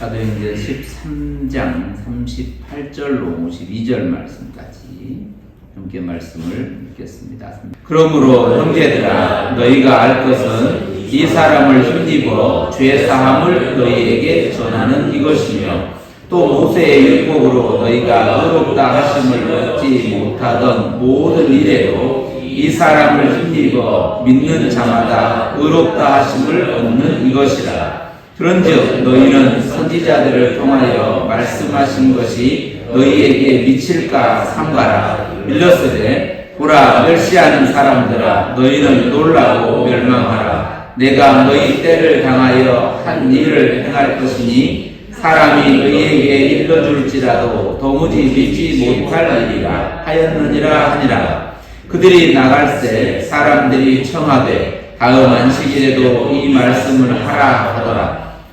사도행전 13장 38절로 52절 말씀까지 함께 말씀을 읽겠습니다. 그러므로 형제들아 너희가 알 것은 이 사람을 힘입어 죄 사함을 너희에게 전하는 이것이며 또 모세의 율법으로 너희가 의롭다 하심을 얻지 못하던 모든 일에도 이 사람을 힘입어 믿는 자마다 의롭다 하심을 얻는 이것이라. 그런즉 너희는 선지자들을 통하여 말씀하신 것이 너희에게 미칠까 삼가라. 일렀으되 보라 멸시하는 사람들아 너희는 놀라고 멸망하라. 내가 너희 때를 당하여 한 일을 행할 것이니 사람이 너희에게 일러줄지라도 도무지 믿지 못할 일이라 하였느니라 하니라. 그들이 나갈새 사람들이 청하되 다음 안식일에도 이 말씀을 하라 하더라.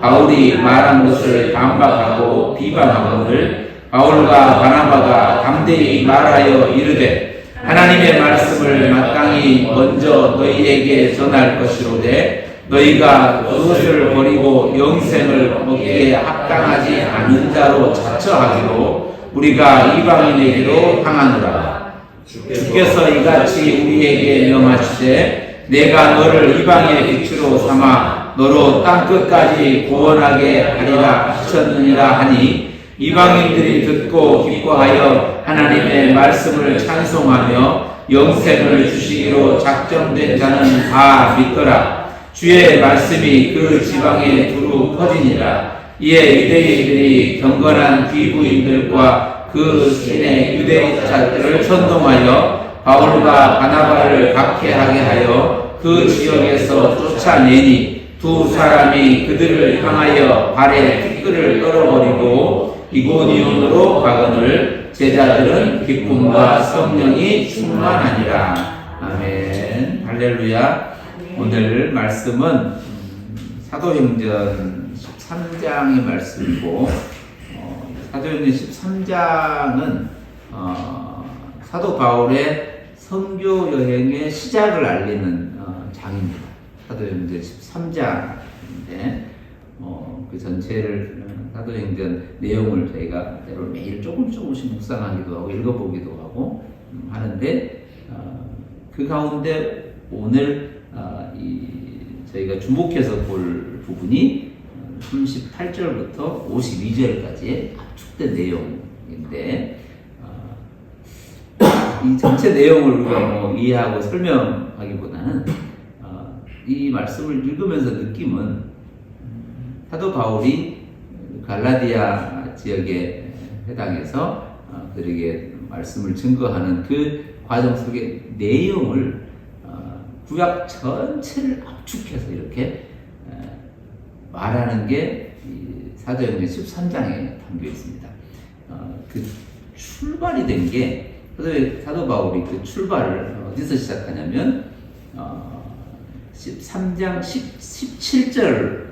바울이 말한 것을 반박하고 비방하거늘 바울과 바나바가 담대히 말하여 이르되 하나님의 말씀을 마땅히 먼저 너희에게 전할 것이로되 너희가 그것을 버리고 영생을 먹기에 합당하지 않은 자로 자처하기로 우리가 이방인에게로 향하노라. 주께서 이같이 우리에게 명하시되 내가 너를 이방의 빛으로 삼아 너로 땅 끝까지 구원하게 하리라 하셨느니라 하니 이방인들이 듣고 기뻐하여 하나님의 말씀을 찬송하며 영생을 주시기로 작정된 자는 다 믿더라. 주의 말씀이 그 지방에 두루 퍼지니라. 이에 유대인들이 경건한 귀부인들과 그 신의 유대자들을 선동하여 바울과 바나바를 박해하게 하여 그 지역에서 쫓아내니 두 사람이 그들을 향하여 발에 티끌을 떨어버리고 이고니온으로 가거늘 제자들은 기쁨과 성령이 충만하니라. 아멘. 할렐루야. 오늘 말씀은 음, 사도행전 13장의 말씀이고 어, 사도행전 13장은 어, 사도 바울의 선교 여행의 시작을 알리는 어, 장입니다. 사도행전 13장인데 어, 그 전체를 어, 사도행전 내용을 저희가 때로 매일 조금 조금씩 묵상하기도 하고 읽어보기도 하고 음, 하는데 어, 그 가운데 오늘 어, 이 저희가 주목해서 볼 부분이 38절부터 52절까지의 압축된 내용인데 어, 이 전체 내용을 우리가 뭐 이해하고 설명하기보다는 어, 이 말씀을 읽으면서 느낌은 음, 사도 바울이 갈라디아 지역에 해당해서 어, 그들에게 말씀을 증거하는 그 과정 속의 내용을 어, 구약 전체를 압축해서 이렇게 에, 말하는 게이 사도행전 13장에 담겨 있습니다. 어, 그 출발이 된 게 사도 바울이 그 출발을 어디서 시작하냐면 어, 13장 10, 17절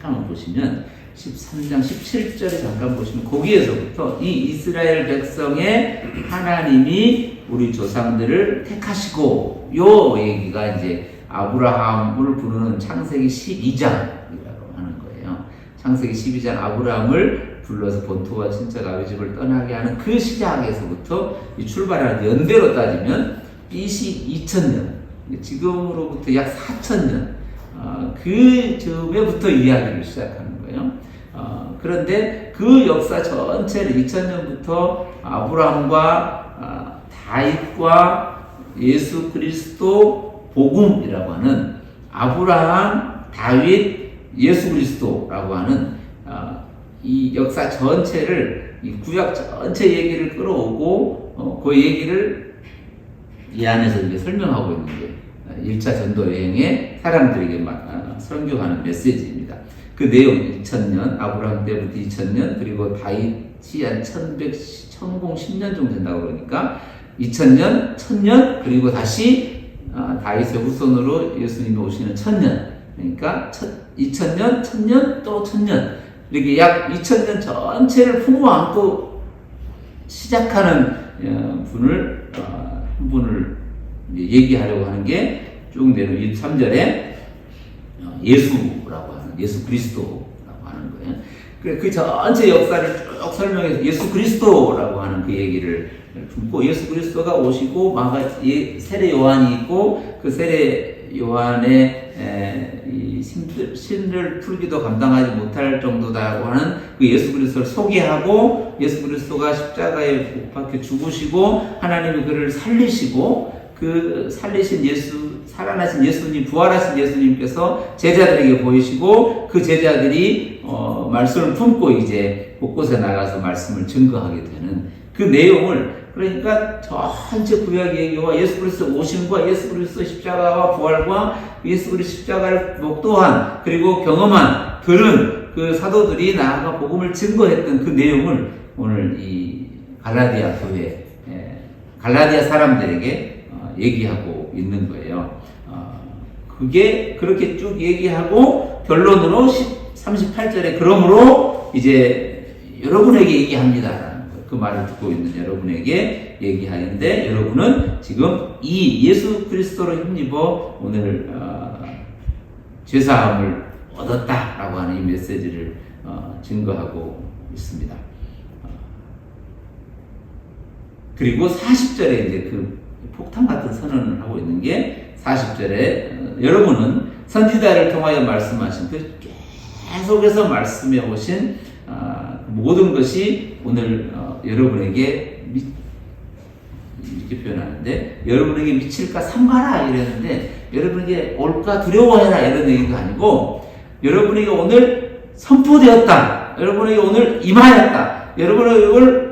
잠깐 보시면 13장 17절에 잠깐 보시면 거기에서부터 이 이스라엘 백성의 하나님이 우리 조상들을 택하시고 요 얘기가 이제 아브라함을 부르는 창세기 12장이라고 하는 거예요. 창세기 12장 아브라함을 불러서 본토와 친척 아버집을 떠나게 하는 그 시작에서부터 이 출발하는 연대로 따지면 BC 2000년 지금으로부터 약 4000년 어, 그 즈음에부터 이야기를 시작하는 거예요. 어, 그런데 그 역사 전체를 2000년부터 아브라함과 어, 다윗과 예수 그리스도 복음이라고 하는 아브라함, 다윗, 예수 그리스도라고 하는 어, 이 역사 전체를 이 구약 전체 얘기를 끌어오고 어, 그 얘기를 이 안에서 이제 설명하고 있는 게 1차 전도 여행에 사람들에게 막 아, 메시지입니다. 그 내용 2000년 아브라함 때부터 2000년 그리고 다윗 한 1100, 1010년 정도 된다고 그러니까 2000년, 1000년, 그리고 다시 아, 다윗의 후손으로 예수님이 오시는 1000년. 그러니까 2000년, 1000년, 또 1000년. 이렇게 약 2000년 전체를 품어 안고 시작하는 어, 분을, 어, 한 분을 이제 얘기하려고 하는 게 쭉 내려 3절에 어, 예수라고 하는 예수 그리스도라고 하는 거예요. 그래 그 전체 역사를 쭉 설명해서 예수 그리스도라고 하는 그 얘기를 품고 예수 그리스도가 오시고 마가 예, 세례 요한이 있고 그 세례 요한의 신들, 신을 풀기도 감당하지 못할 정도다고 하는 그 예수 그리스도를 소개하고 예수 그리스도가 십자가에 못 박혀 죽으시고 하나님이 그를 살리시고 그 살리신 예수 살아나신 예수님 부활하신 예수님께서 제자들에게 보이시고 그 제자들이 어, 말씀을 품고 이제 곳곳에 나가서 말씀을 증거하게 되는 그 내용을 그러니까 전체 구약 얘기와 예수 그리스도 오심과 예수 그리스도 십자가와 부활과 예수 그리스도 십자가를 목도한 그리고 경험한 들은 그 사도들이 나아가 복음을 증거했던 그 내용을 오늘 이 갈라디아 교회 에, 갈라디아 사람들에게 어, 얘기하고 있는 거예요. 어, 그게 그렇게 쭉 얘기하고 결론으로 10, 38절에 그러므로 이제 여러분에게 얘기합니다. 그 말을 듣고 있는 여러분에게 얘기하는데 여러분은 지금 이 예수 그리스도로 힘입어 오늘 어, 죄사함을 얻었다라고 하는 이 메시지를 어, 증거하고 있습니다. 어, 그리고 40절에 이제 그 폭탄 같은 선언을 하고 있는 게 40절에 어, 여러분은 선지자를 통하여 말씀하신 그 계속해서 말씀해 오신 아, 모든 것이 오늘 어, 여러분에게 미, 이렇게 표현하는데 여러분에게 미칠까 삼가라 이랬는데 여러분에게 올까 두려워해라 이런 얘기가 아니고 여러분에게 오늘 선포되었다 여러분에게 오늘 임하였다 여러분에게 오늘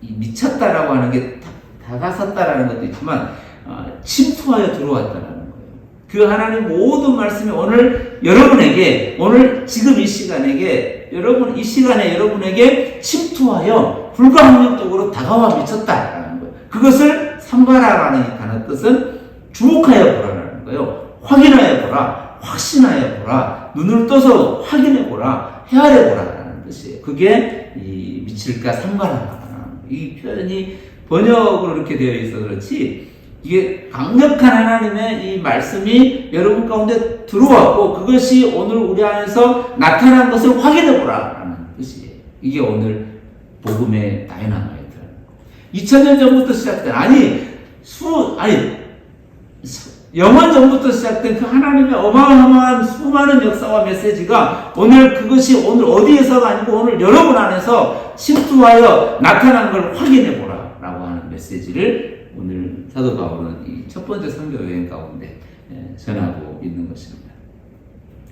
미쳤다라고 하는 게 다, 다가섰다라는 것도 있지만 어, 침투하여 들어왔다라는 거예요. 그 하나님 모든 말씀이 오늘 여러분에게 오늘 지금 이 시간에게 여러분 이 시간에 여러분에게 침투하여 불가항력적으로 다가와 미쳤다라는 거예요. 그것을 삼가라라는 단어 뜻은 주목하여 보라라는 거예요. 확인하여 보라, 확신하여 보라, 눈을 떠서 확인해 보라, 헤아려 보라라는 뜻이에요. 그게 이 미칠까 삼가라라는 이 표현이 번역으로 이렇게 되어 있어 그렇지 이게 강력한 하나님의 이 말씀이 여러분 가운데 들어왔고 그것이 오늘 우리 안에서 나타난 것을 확인해 보라라는 뜻이에요. 이게 오늘 복음의 다이나마이트. 2000년 전부터 시작된 아니 수 아니 영원 전부터 시작된 그 하나님의 어마어마한 수많은 역사와 메시지가 오늘 그것이 오늘 어디에서가 아니고 오늘 여러분 안에서 침투하여 나타난 걸 확인해 보라라고 하는 메시지를 오늘 사도 바울은 이 첫 번째 선교 여행 가운데 예, 전하고 있는 것입니다.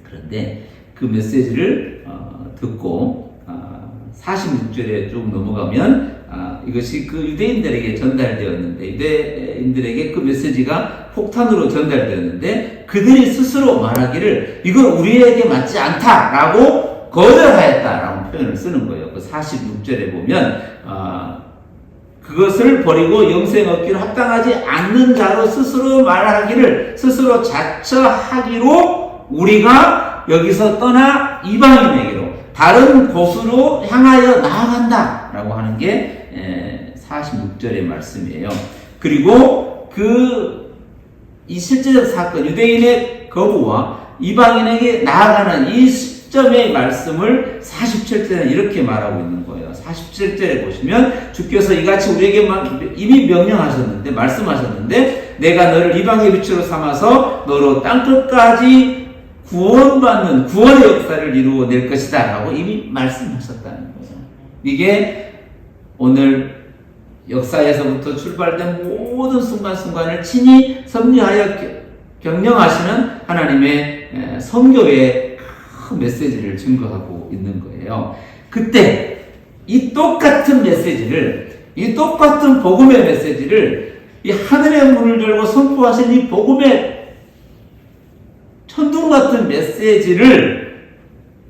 그런데 그 메시지를 어, 듣고 어, 46절에 좀 넘어가면 아, 이것이 그 유대인들에게 전달되었는데 유대인들에게 그 메시지가 폭탄으로 전달되었는데 그들이 스스로 말하기를 이건 우리에게 맞지 않다라고 거절하였다라는 표현을 쓰는 거예요. 그 46절에 보면 아, 그것을 버리고 영생 얻기로 합당하지 않는 자로 스스로 말하기를 스스로 자처하기로 우리가 여기서 떠나 이방인에게로 다른 곳으로 향하여 나아간다 라고 하는 게 46절의 말씀이에요. 그리고 그 이 실제적 사건 유대인의 거부와 이방인에게 나아가는 이 시점의 말씀을 47절에 이렇게 말하고 있는 거예요. 47절에 보시면 주께서 이같이 우리에게 이미 명령하셨는데 말씀하셨는데 내가 너를 이방의 빛으로 삼아서 너로 땅 끝까지 구원받는 구원의 역사를 이루어낼 것이다 라고 이미 말씀하셨다는 거예요. 이게 오늘 역사에서부터 출발된 모든 순간순간을 친히 섭리하여 경영하시는 하나님의 성교의 큰 메시지를 증거하고 있는 거예요. 그때 이 똑같은 메시지를 이 똑같은 복음의 메시지를 이 하늘의 문을 열고 선포하신 이 복음의 천둥 같은 메시지를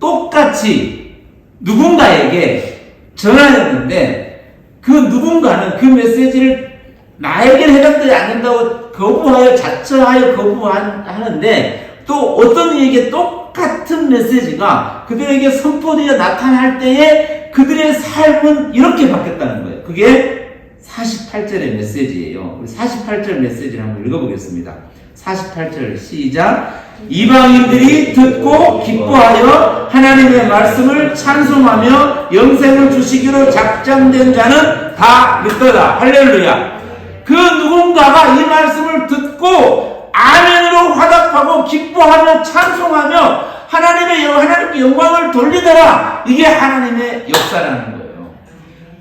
똑같이 누군가에게 전하였는데 그 누군가는 그 메시지를 나에게 해당되지 않는다고 거부하여 자처하여 거부하는데 또 어떤 이에게 똑같은 메시지가 그들에게 선포되어 나타날 때에 그들의 삶은 이렇게 바뀌었다는 거예요. 그게 48절의 메시지예요. 우리 48절 메시지를 한번 읽어보겠습니다. 48절 시작. 이방인들이 듣고 기뻐하여 하나님의 말씀을 찬송하며 영생을 주시기로 작정된 자는 다 믿더라. 할렐루야. 그 누군가가 이 말씀을 듣고 아멘으로 화답하고 기뻐하며 찬송하며 하나님의 영- 하나님께 영광을 돌리더라. 이게 하나님의 역사라는 거예요.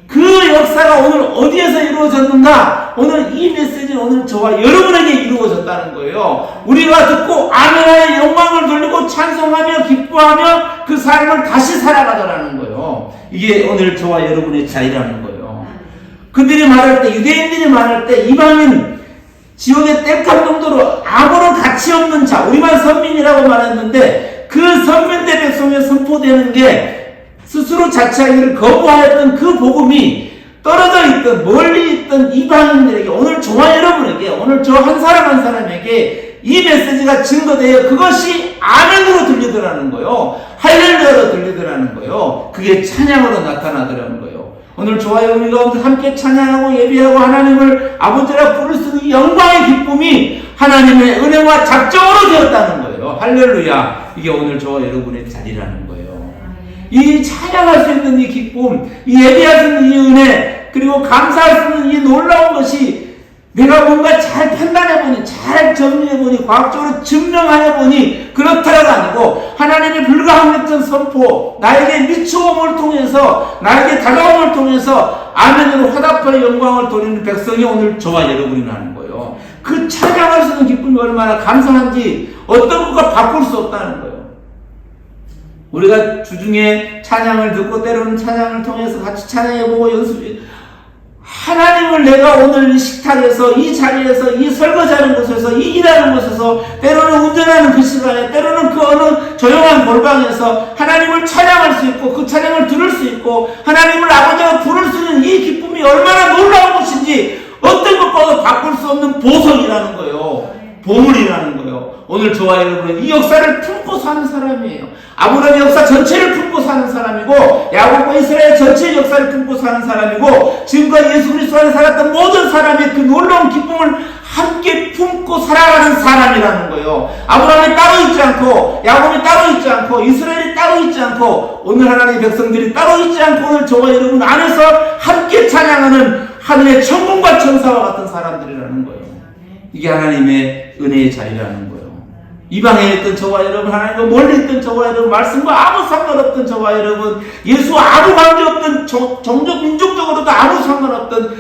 그 역사가 오늘 어디에서 이루어졌는가? 오늘 이 메시지는 오늘 저와 여러분에게 이루어졌다는 거예요. 우리가 듣고 아멘하여 영광을 돌리고 찬송하며 기뻐하며 그 삶을 다시 살아가더라는 거예요. 이게 오늘 저와 여러분의 자유라는 거예요. 그들이 말할 때, 유대인들이 말할 때, 이방인, 지옥의 땔감 정도로 아무런 가치 없는 자, 우리만 선민이라고 말했는데, 그 선민대 백성에 선포되는 게 스스로 자처하기를 거부하였던 그 복음이 떨어져 있던, 멀리 있던 이방인들에게, 오늘 저와 여러분에게, 오늘 저 한 사람 한 사람에게 이 메시지가 증거되어 그것이 아멘으로 들리더라는 거요. 할렐루야로 들리더라는 거요. 그게 찬양으로 나타나더라는 거예요. 오늘 저와 여러분이 함께 찬양하고 예배하고 하나님을 아버지라 부를 수 있는 이 영광의 기쁨이 하나님의 은혜와 작정으로 되었다는 거예요. 할렐루야. 이게 오늘 저와 여러분의 자리라는 거예요. 이 찬양할 수 있는 이 기쁨, 이 예배할 수 있는 이 은혜, 그리고 감사할 수 있는 이 놀라운 것이 내가 뭔가 잘 판단해보니, 잘 정리해보니, 과학적으로 증명하여보니, 그렇다가 아니고, 하나님의 불가항력전 선포, 나에게 미추음을 통해서, 나에게 다가옴을 통해서, 아멘으로 화답하여 영광을 돌리는 백성이 오늘 저와 여러분이라는 거예요. 그 찬양할 수 있는 기쁨이 얼마나 감사한지, 어떤 것과 바꿀 수 없다는 거예요. 우리가 주중에 찬양을 듣고 때로는 찬양을 통해서 같이 찬양해보고 연습, 하나님을 내가 오늘 이 식탁에서, 이 자리에서, 이 설거지하는 곳에서, 이 일하는 곳에서, 때로는 운전하는 그 시간에, 때로는 그 어느 조용한 골방에서 하나님을 찬양할 수 있고, 그 찬양을 들을 수 있고, 하나님을 아버지가 부를 수 있는 이 기쁨이 얼마나 놀라운 것인지, 어떤 것과도 바꿀 수 없는 보석이라는 거예요. 보물이라는 거예요. 오늘 저와 여러분은 이 역사를 품고 사는 사람이에요. 아브라함의 역사 전체를 품고 사는 사람이고 야곱과 이스라엘 전체의 역사를 품고 사는 사람이고 지금까지 예수 그리스도 안에 살았던 모든 사람의 그 놀라운 기쁨을 함께 품고 살아가는 사람이라는 거예요. 아브라함이 따로 있지 않고 야곱이 따로 있지 않고 이스라엘이 따로 있지 않고 오늘 하나님의 백성들이 따로 있지 않고 오늘 저와 여러분 안에서 함께 찬양하는 하늘의 천군과 천사와 같은 사람들이라는 거예요. 이게 하나님의 은혜의 자리라는 거예요. 이방에 있던 저와 여러분, 하나님과 멀리 있던 저와 여러분, 말씀과 아무 상관없던 저와 여러분, 예수와 아무 관계없던 정- 종족, 민족적으로도 아무 상관없던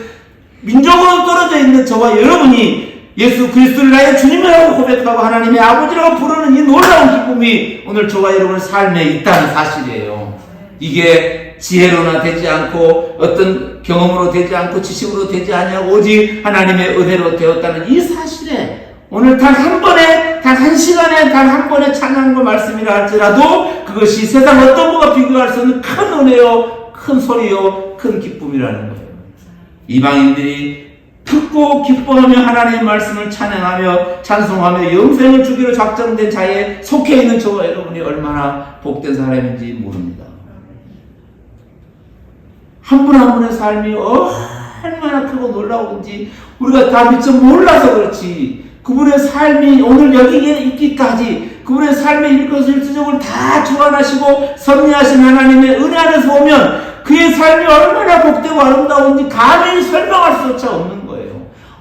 민족으로 떨어져 있는 저와 여러분이 예수 그리스도를 나의 주님이라고 고백하고 하나님의 아버지라고 부르는 이 놀라운 기쁨이 오늘 저와 여러분의 삶에 있다는 사실이에요. 이게 지혜로나 되지 않고 어떤 경험으로 되지 않고 지식으로 되지 아니하고 오직 하나님의 은혜로 되었다는 이 사실에 오늘 단 한 번에 단 한 시간에 단 한 번의 찬양과 말씀이라 할지라도 그것이 세상 어떤 것과 비교할 수 없는 큰 은혜요 큰 소리요 큰 기쁨이라는 거예요. 이방인들이 듣고 기뻐하며 하나님의 말씀을 찬양하며 찬송하며 영생을 주기로 작정된 자에 속해 있는 저와 여러분이 얼마나 복된 사람인지 모릅니다. 한 분 한 분의 삶이 얼마나 크고 놀라운지 우리가 다 미처 몰라서 그렇지 그분의 삶이 오늘 여기에 있기까지 그분의 삶의 일수적을 다 주관하시고 섭리하신 하나님의 은혜 안에서 오면 그의 삶이 얼마나 복되고 아름다운지 감히 설명할 수조차 없는 거예요.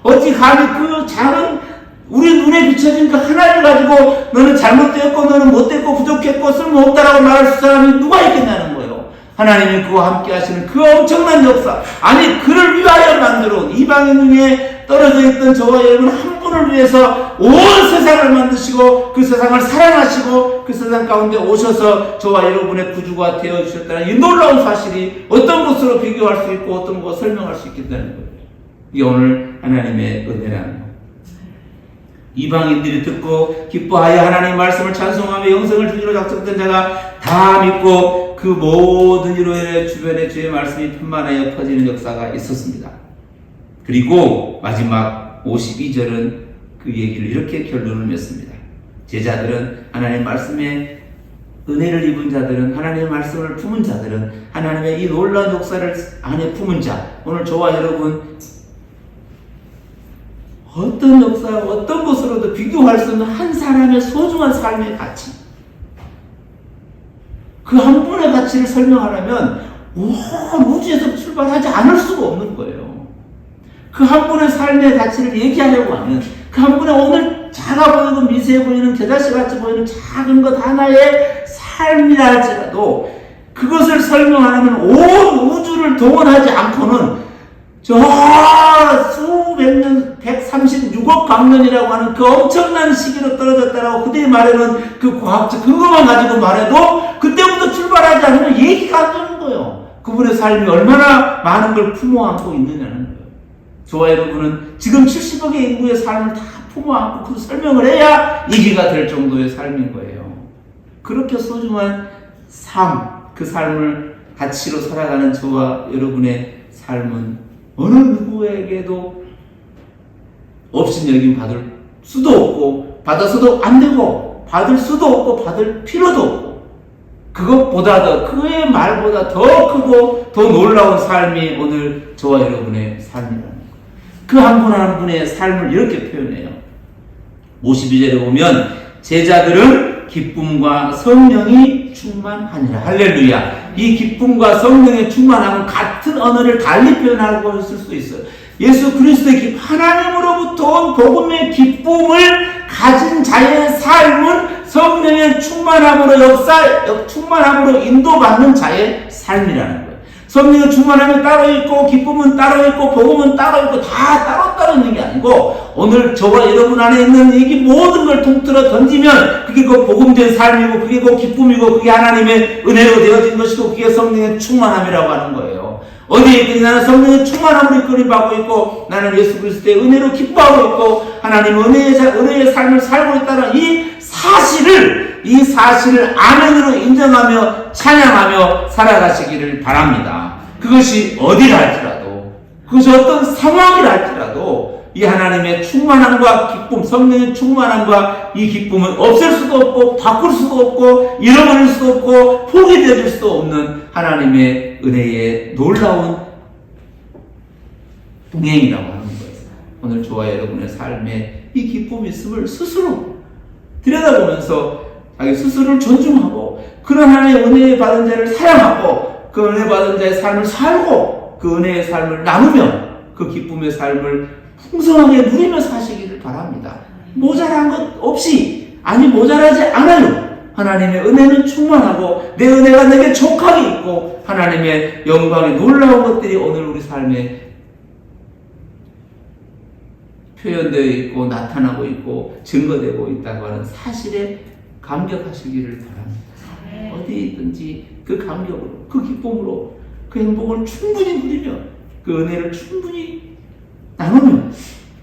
어찌 감히 그 작은 우리 눈에 비춰진 그 하나를 가지고 너는 잘못되었고 너는 못됐고 부족했고 쓸모없다라고 말할 수 사람이 누가 있겠냐는 거예요. 하나님이 그와 함께 하시는 그 엄청난 역사 아니 그를 위하여 만들어 온 이방인 중에 떨어져 있던 저와 여러분 한 분을 위해서 온 세상을 만드시고 그 세상을 사랑하시고 그 세상 가운데 오셔서 저와 여러분의 구주가 되어 주셨다는 이 놀라운 사실이 어떤 것으로 비교할 수 있고 어떤 것 설명할 수 있겠다는 거예요. 이게 오늘 하나님의 은혜라는 거예요. 이방인들이 듣고 기뻐하여 하나님의 말씀을 찬송하며 영생을 주기로 작정된 자가 다 믿고 그 모든 이로 인해 주변에 주의 말씀이 편만하여 퍼지는 역사가 있었습니다. 그리고 마지막 52절은 그 얘기를 이렇게 결론을 맺습니다. 제자들은 하나님의 말씀에 은혜를 입은 자들은 하나님의 말씀을 품은 자들은 하나님의 이 놀라운 역사를 안에 품은 자 오늘 저와 여러분 어떤 역사 어떤 것으로도 비교할 수 없는 한 사람의 소중한 삶의 가치 그 한 분의 가치를 설명하려면 온 우주에서 출발하지 않을 수가 없는 거예요. 그 한 분의 삶의 가치를 얘기하려고 하면 그한 분의 오늘 작아 보이고 미세해 보이는 겨자씨 같이 보이는 작은 것 하나의 삶이라 할지라도 그것을 설명하려면 온 우주를 동원하지 않고는 저 수 백 년, 136억 광년이라고 하는 그 엄청난 시기로 떨어졌다라고 그들이 말하는 그 과학적 근거만 가지고 말해도 그때부터 출발하지 않으면 얘기가 안 되는 거예요. 그분의 삶이 얼마나 많은 걸 품어 안고 있느냐는 거예요. 저와 여러분은 지금 70억의 인구의 삶을 다 품어 안고 그 설명을 해야 얘기가 될 정도의 삶인 거예요. 그렇게 소중한 삶, 그 삶을 가치로 살아가는 저와 여러분의 삶은 어느 누구에게도 없인 여김 받을 수도 없고 받아서도 안 되고 받을 수도 없고 받을 필요도 없고 그것보다 더 그의 말보다 더 크고 더 놀라운 삶이 오늘 저와 여러분의 삶이라는 거예요. 그한 분 한 분의 삶을 이렇게 표현해요. 52절에 보면 제자들은 기쁨과 성령이 충만하니라. 할렐루야. 이 기쁨과 성령의 충만함은 같은 언어를 달리 표현하고 있을 수 있어요. 예수 그리스도의 기 하나님으로부터 온 복음의 기쁨을 가진 자의 삶은 성령의 충만함으로 역사, 역- 충만함으로 인도받는 자의 삶이라는 거예요. 성령의 충만함이 따로 있고 기쁨은 따로 있고 복음은 따로 있고 다 따로 따로 있는 게 아니고 오늘 저와 여러분 안에 있는 이 모든 걸 통틀어 던지면 그게 그 복음된 삶이고 그게 그 기쁨이고 그게 하나님의 은혜로 되어진 것이고 그게 성령의 충만함이라고 하는 거예요. 어디에 있든 나는 성령의 충만함으로 이끌림 받고 있고 나는 예수 그리스도의 은혜로 기뻐하고 있고 하나님 은혜의, 사- 은혜의 삶을 살고 있다는 이 사실을 이 사실을 아멘으로 인정하며 찬양하며 살아가시기를 바랍니다. 그것이 어디라 할지라도 그것이 어떤 상황이라 할지라도 이 하나님의 충만함과 기쁨, 성령의 충만함과 이 기쁨은 없앨 수도 없고 바꿀 수도 없고 잃어버릴 수도 없고 포기되어질 수도 없는 하나님의 은혜의 놀라운 동행이라고 하는 거예요. 오늘 저와 여러분의 삶에 이 기쁨이 있음을 스스로 들여다보면서 자기 스스로를 존중하고 그런 하나님의 은혜 받은 자를 사랑하고 그 은혜 받은 자의 삶을 살고 그 은혜의 삶을 나누며 그 기쁨의 삶을 풍성하게 누리며 사시기를 바랍니다. 모자란 것 없이 아니 모자라지 않아요. 하나님의 은혜는 충만하고 내 은혜가 내게 족하게 있고 하나님의 영광의 놀라운 것들이 오늘 우리 삶에 표현되어 있고 나타나고 있고 증거되고 있다고 하는 사실에 감격하시기를 바랍니다. 어디 있든지 그 감격으로 그 기쁨으로 그 행복을 충분히 누리며 그 은혜를 충분히 나누며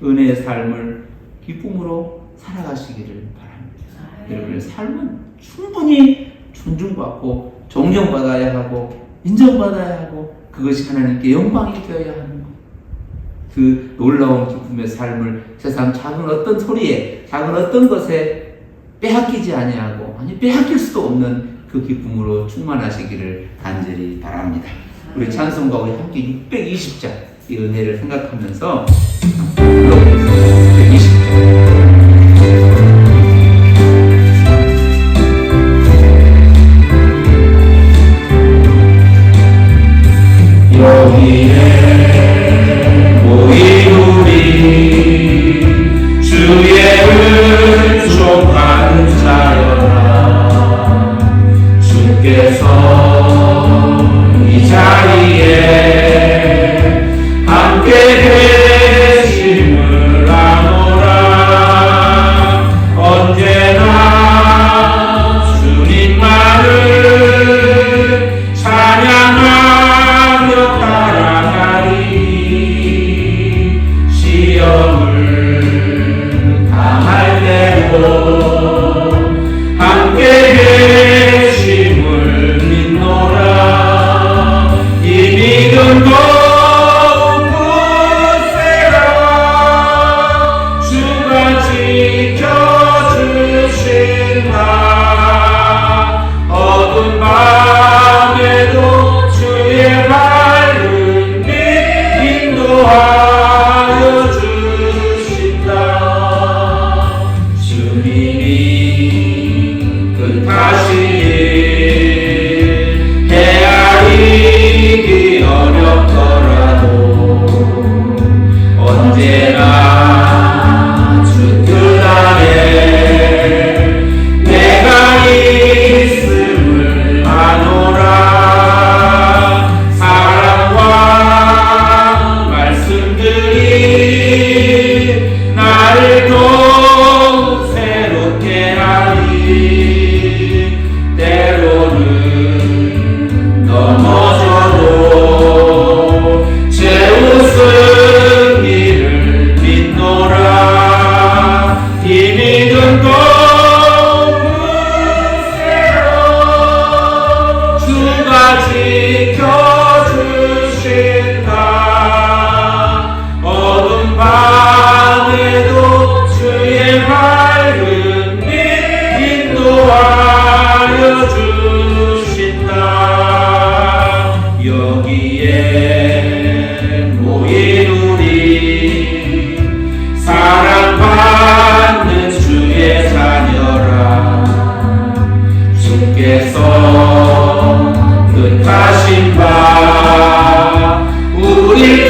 은혜의 삶을 기쁨으로 살아가시기를 바랍니다. 여러분의 삶은 충분히 존중받고 존경받아야 하고 인정받아야 하고 그것이 하나님께 영광이 되어야 하는 것. 그 놀라운 기쁨의 삶을 세상 작은 어떤 소리에 작은 어떤 것에 빼앗기지 아니하고 아니 빼앗길 수도 없는 그 기쁨으로 충만하시기를 간절히 바랍니다. 우리 찬송가 우리 함께 620장 이 은혜를 생각하면서 불러보겠습니다. 620장 우리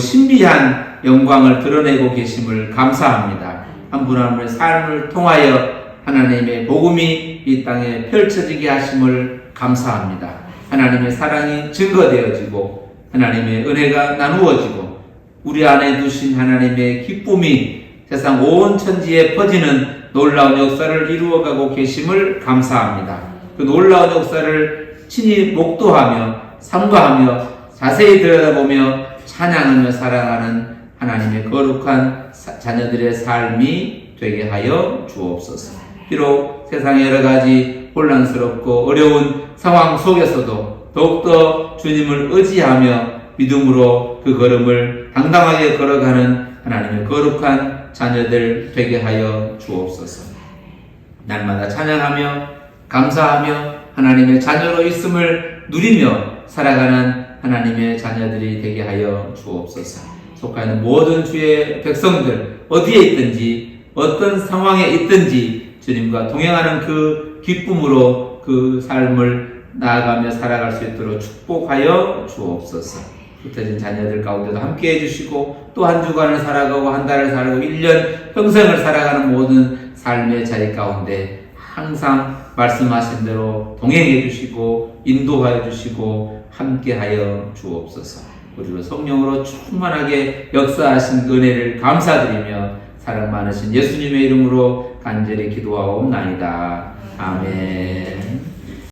신비한 영광을 드러내고 계심을 감사합니다. 한 분 한 분의 삶을 통하여 하나님의 복음이 이 땅에 펼쳐지게 하심을 감사합니다. 하나님의 사랑이 증거되어지고 하나님의 은혜가 나누어지고 우리 안에 두신 하나님의 기쁨이 세상 온 천지에 퍼지는 놀라운 역사를 이루어가고 계심을 감사합니다. 그 놀라운 역사를 친히 목도하며 삼가하며 자세히 들여다보며 찬양하며 살아가는 하나님의 거룩한 사- 자녀들의 삶이 되게 하여 주옵소서. 비록 세상의 여러 가지 혼란스럽고 어려운 상황 속에서도 더욱더 주님을 의지하며 믿음으로 그 걸음을 당당하게 걸어가는 하나님의 거룩한 자녀들 되게 하여 주옵소서. 날마다 찬양하며 감사하며 하나님의 자녀로 있음을 누리며 살아가는 하나님의 자녀들이 되게 하여 주옵소서. 속하는 모든 주의 백성들 어디에 있든지 어떤 상황에 있든지 주님과 동행하는 그 기쁨으로 그 삶을 나아가며 살아갈 수 있도록 축복하여 주옵소서. 흩어진 자녀들 가운데도 함께 해주시고 또 한 주간을 살아가고 한 달을 살고 1년 평생을 살아가는 모든 삶의 자리 가운데 항상 말씀하신 대로 동행해 주시고 인도하여 주시고 함께하여 주옵소서. 우리로 성령으로 충만하게 역사하신 은혜를 감사드리며 사랑 많으신 예수님의 이름으로 간절히 기도하옵나이다. 아멘.